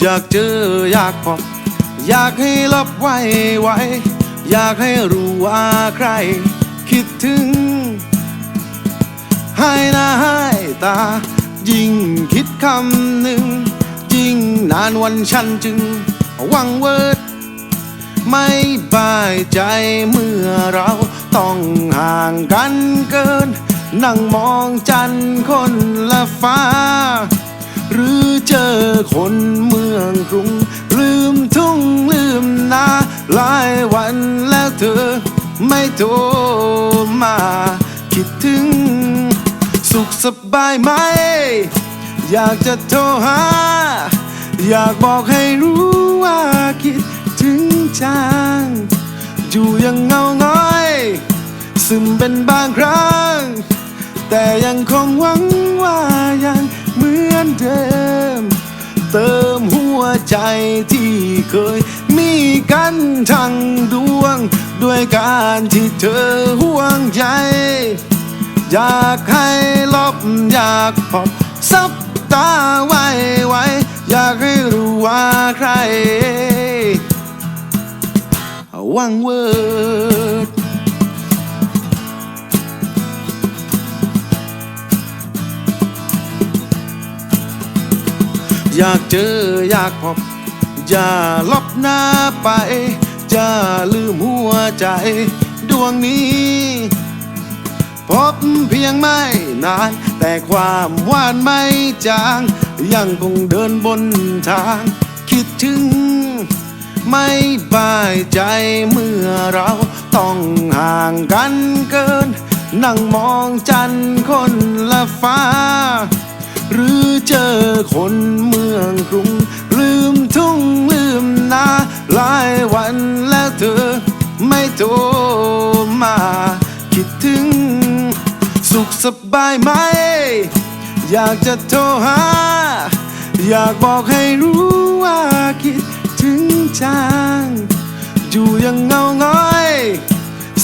อยากเจออยากพบอยากให้ลับไว้ไว้ อยากให้รู้ว่าใคร คิดถึงให้หน้าให้ตา ยิ่งคิดคำหนึ่ง ยิ่งนานวันฉันจึงหวังเวิร์ดไม่บายใจเมื่อเราต้องห่างกันเกิน นั่งมองจันทร์คนละฟ้า หรือเจอคนเมืองกรุง ลืมทุ่งลืมนาหลายวันแล้วเธอไม่โทรมา คิดถึง สุขสบายไหม อยากจะโทรหา อยากบอกให้รู้ว่าคิดถึงจังอยู่ยังเงาง้อยซึมเป็นบางครั้ง แต่ยังคงหวังว่า ใจที่เคยมีกันทั้งดวง ด้วยการที่เธอห่วงใยอยากให้ลบอยากพบซับตาไว้ไว้ อยากให้รู้ว่าใครหวังเวิร์ด อยากเจออยากพบ อย่าลบหน้าไปจะลืมหัวใจดวงนี้ พบเพียงไม่นาน แต่ความหวานไม่จาง ยังคงเดินบนทาง คิดถึง ไม่บายใจเมื่อเราต้องห่างกันเกิน นั่งมองจันทร์คนละฟ้า หรือเจอคนเมืองกรุง ลืมทุ่งลืมนาหลายวันแล้วเธอไม่โทรมา คิดถึง สุขสบายไหม อยากจะโทรหา อยากบอกให้รู้ว่าคิดถึงจังอยู่ยังเงาง้อย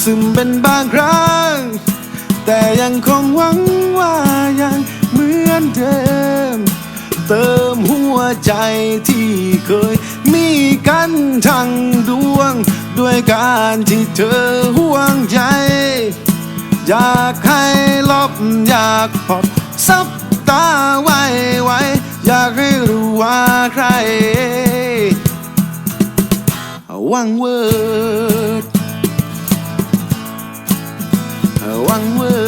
ซึมเป็นบางครั้ง แต่ยังคงหวังว่ายัง เหมือนเดิม เติมหัวใจที่เคย มีกันทั้งดวง ด้วยการที่เธอห่วงใยอยากให้ลบอยากพบซับตาไว้ไว้ อยากให้รู้ว่าใครวังเวิร์ดวังเวิร์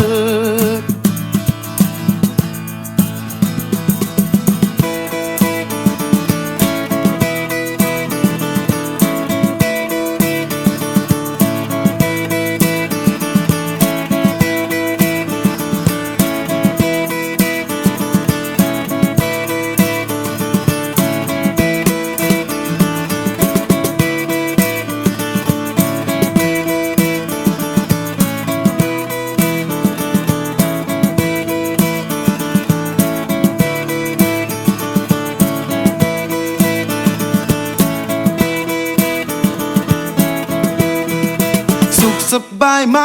สบายไหม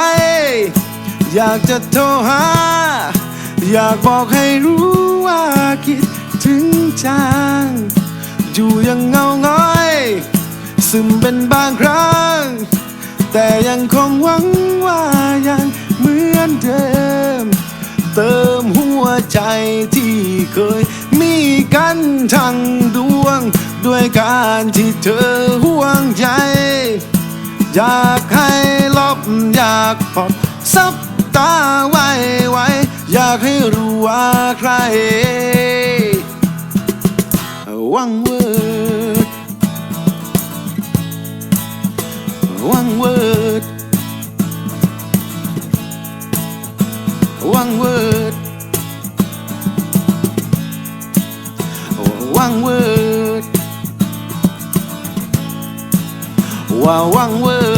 อยากจะโทรหา อยากบอกให้รู้ว่าคิดถึงจัง อยู่ยังเงาง้อย ซึมเป็นบางครั้ง แต่ยังคงหวังว่ายังเหมือนเดิม เติมหัวใจที่เคยมีกันทั้งดวง ด้วยการที่เธอห่วงใย อยากให้ลบอยากพบซับตาไว้ไว้ อยากให้รู้ว่าใครวังเวอร์วังเวอร์ เวิร์